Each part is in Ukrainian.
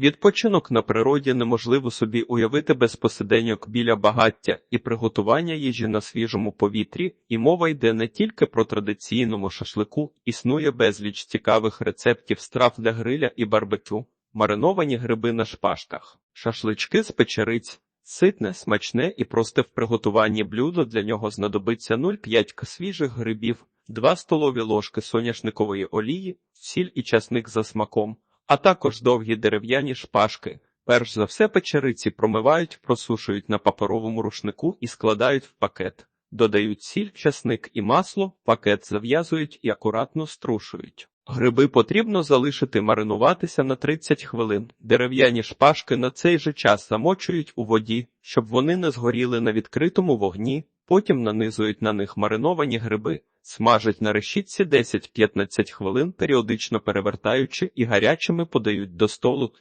Відпочинок на природі неможливо собі уявити без посиденьок біля багаття і приготування їжі на свіжому повітрі, і мова йде не тільки про традиційному шашлику, існує безліч цікавих рецептів страв для гриля і барбекю, мариновані гриби на шпажках, шашлички з печериць. Ситне, смачне і просте в приготуванні блюдо для нього знадобиться 0,5 к свіжих грибів, 2 столові ложки соняшникової олії, сіль і часник за смаком, а також довгі дерев'яні шпажки. Перш за все печериці промивають, просушують на паперовому рушнику і складають в пакет. Додають сіль, часник і масло, пакет зав'язують і акуратно струшують. Гриби потрібно залишити маринуватися на 30 хвилин. Дерев'яні шпажки на цей же час замочують у воді, щоб вони не згоріли на відкритому вогні, потім нанизують на них мариновані гриби, смажать на решітці 10-15 хвилин, періодично перевертаючи і гарячими подають до столу.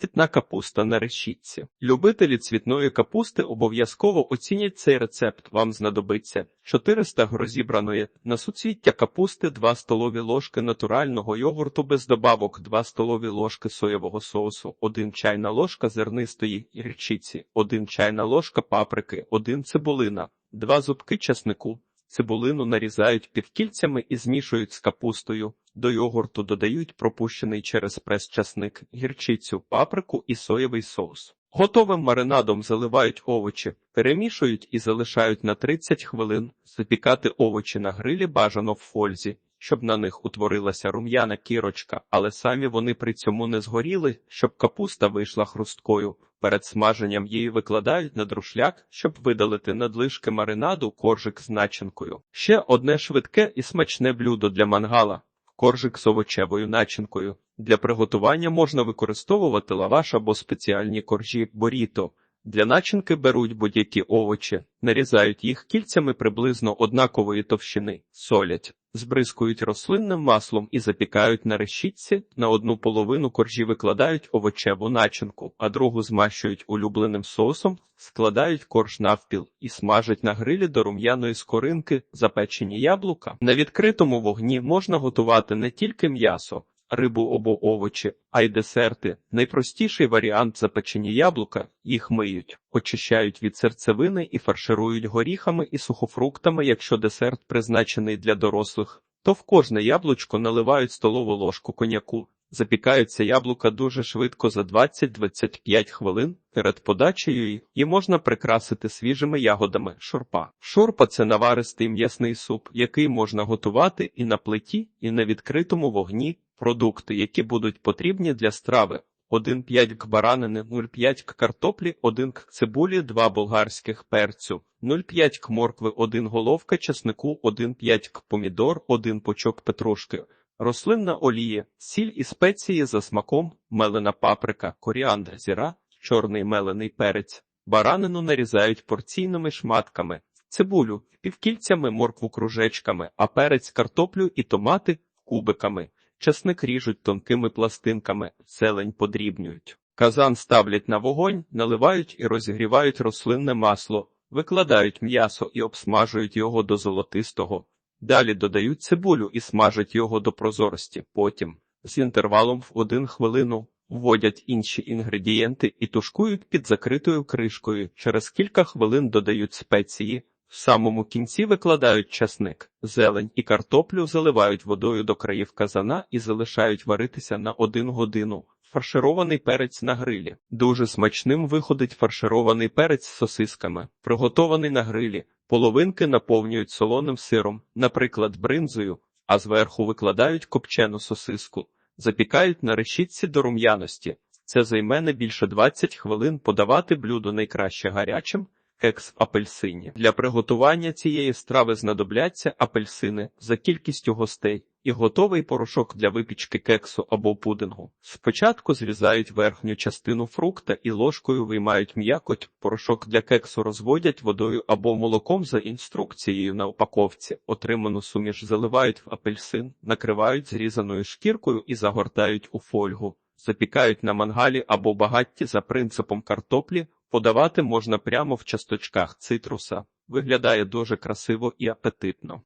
Цвітна капуста на решітці. Любителі цвітної капусти обов'язково оцінять цей рецепт. Вам знадобиться 400 г розібраної на суцвіття капусти, 2 столові ложки натурального йогурту без добавок, 2 столові ложки соєвого соусу, 1 чайна ложка зернистої гірчиці, 1 чайна ложка паприки, 1 цибулина, 2 зубки часнику. Цибулину нарізають півкільцями і змішують з капустою. До йогурту додають пропущений через прес часник, гірчицю, паприку і соєвий соус. Готовим маринадом заливають овочі, перемішують і залишають на 30 хвилин. Запікати овочі на грилі бажано в фользі, щоб на них утворилася рум'яна кірочка, але самі вони при цьому не згоріли, щоб капуста вийшла хрусткою. Перед смаженням її викладають на друшляк, щоб видалити надлишки маринаду коржик з начинкою. Ще одне швидке і смачне блюдо для мангала коржик з овочевою начинкою. Для приготування можна використовувати лаваш або спеціальні коржі боріто. Для начинки беруть будь-які овочі, нарізають їх кільцями приблизно однакової товщини, солять, збризкують рослинним маслом і запікають на решітці. На одну половину коржі викладають овочеву начинку, а другу змащують улюбленим соусом, складають корж навпіл і смажать на грилі до рум'яної скоринки, запечені яблука. На відкритому вогні можна готувати не тільки м'ясо, рибу або овочі, а й десерти. Найпростіший варіант запечені яблука, їх миють, очищають від серцевини і фарширують горіхами і сухофруктами, якщо десерт призначений для дорослих, то в кожне яблучко наливають столову ложку коньяку. Запікаються яблука дуже швидко за 20-25 хвилин перед подачею і можна прикрасити свіжими ягодами шурпа. Шурпа це наваристий м'ясний суп, який можна готувати і на плиті, і на відкритому вогні. Продукти, які будуть потрібні для страви. 1,5 к баранини, 0,5 к картоплі, 1 к цибулі, 2 болгарських перцю, 0,5 к моркви, 1 головка чеснику, 1,5 к помідор, 1 пучок петрушки, рослинна олія, сіль і спеції за смаком, мелена паприка, коріандр, зіра, чорний мелений перець. Баранину нарізають порційними шматками, цибулю, півкільцями моркву кружечками, а перець картоплю і томати кубиками. Часник ріжуть тонкими пластинками, зелень подрібнюють. Казан ставлять на вогонь, наливають і розігрівають рослинне масло, викладають м'ясо і обсмажують його до золотистого. Далі додають цибулю і смажать його до прозорості. Потім, з інтервалом в один хвилину, вводять інші інгредієнти і тушкують під закритою кришкою. Через кілька хвилин додають спеції. В самому кінці викладають часник, зелень і картоплю заливають водою до країв казана і залишають варитися на один годину. Фарширований перець на грилі. Дуже смачним виходить фарширований перець з сосисками, приготований на грилі. Половинки наповнюють солоним сиром, наприклад, бринзою, а зверху викладають копчену сосиску, запікають на решітці до рум'яності. Це займе не більше 20 хвилин подавати блюдо найкраще гарячим кекс апельсині. Для приготування цієї страви знадобляться апельсини за кількістю гостей і готовий порошок для випічки кексу або пудингу. Спочатку зрізають верхню частину фрукта і ложкою виймають м'якоть. Порошок для кексу розводять водою або молоком за інструкцією на упаковці. Отриману суміш заливають в апельсин, накривають зрізаною шкіркою і загортають у фольгу. Запікають на мангалі або багатті за принципом картоплі, Подавати можна прямо в часточках цитруса. Виглядає дуже красиво і апетитно.